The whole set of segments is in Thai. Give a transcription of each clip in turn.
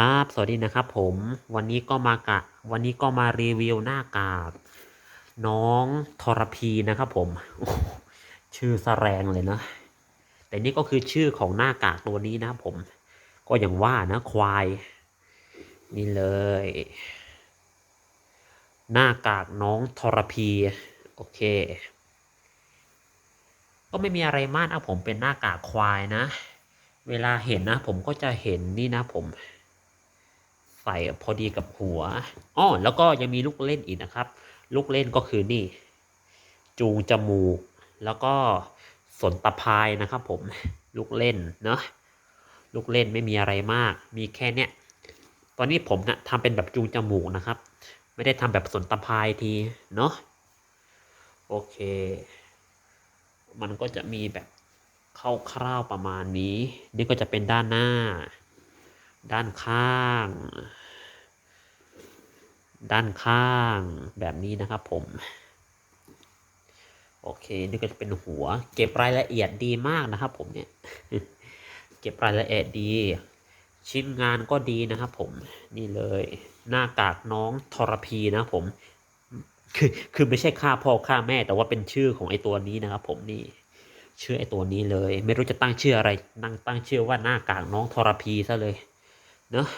ครับ สวัสดีนะครับผมวันนี้ก็มากะ วันนี้ก็มารีวิวหน้ากากน้องทรพีนะครับผม ชื่อสแสรงเลยนะ แต่นี่ก็คือชื่อของหน้ากากตัวนี้นะครับผม ก็อย่างว่านะควาย นี่เลย หน้ากากน้องทรพี โอเค ก็ไม่มีอะไรมากนะผมเป็นหน้ากากควายนะ เวลาเห็นนะ ผมก็จะเห็นนี่นะผม ใส่พอดีกับหัวอ้อแล้วก็ยังมีลูกเล่นอีกนะครับ ลูกเล่นก็คือนี่ จูงจมูก แล้วก็สนตะพายนะครับ ผมลูกเล่นเนาะลูกเล่นไม่มีอะไรมาก มีแค่เนี้ยตอนนี้ผมนะทำเป็นแบบจูงจมูกนะครับ ไม่ได้ทำแบบสนตะพายทีเนาะโอเค มันก็จะมีแบบคร่าวๆประมาณนี้ นี่ก็จะเป็นด้านหน้า ด้านข้าง ด้านข้างแบบนี้นะครับผมโอเค นี่ก็จะเป็นหัว เก็บรายละเอียดดีมากนะครับ ผมเนี่ย เก็บรายละเอียดดี ชิ้นงานก็ดีนะครับผม นี่เลย หน้ากากน้องทรพีนะผม คือ คือไม่ใช่ค่าพ่อค่าแม่ แต่ว่าเป็นชื่อของไอตัวนี้นะครับ ผมนี่ ชื่อไอตัวนี้เลย ไม่รู้จะตั้งชื่ออะไรตั้งตั้งชื่อว่าหน้ากากน้องทรพีซะเลย เนอะ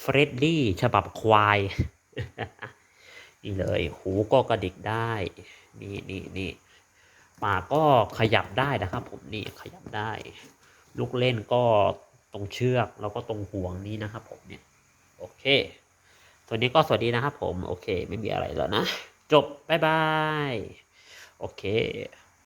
เฟรดลี่ฉบับควาย นี่เลย หูก็กระดิกได้ นี่นี่นี่ปากก็ขยับได้นะครับ ผมนี่ขยับได้ ลูกเล่นก็ตรงเชือกแล้วก็ตรงห่วงนี้นะครับ ผมเนี่ย โอเคตัวนี้ก็สวัสดีนะครับผม โอเค ไม่มีอะไรแล้วนะ จบ บ๊ายบาย โอเค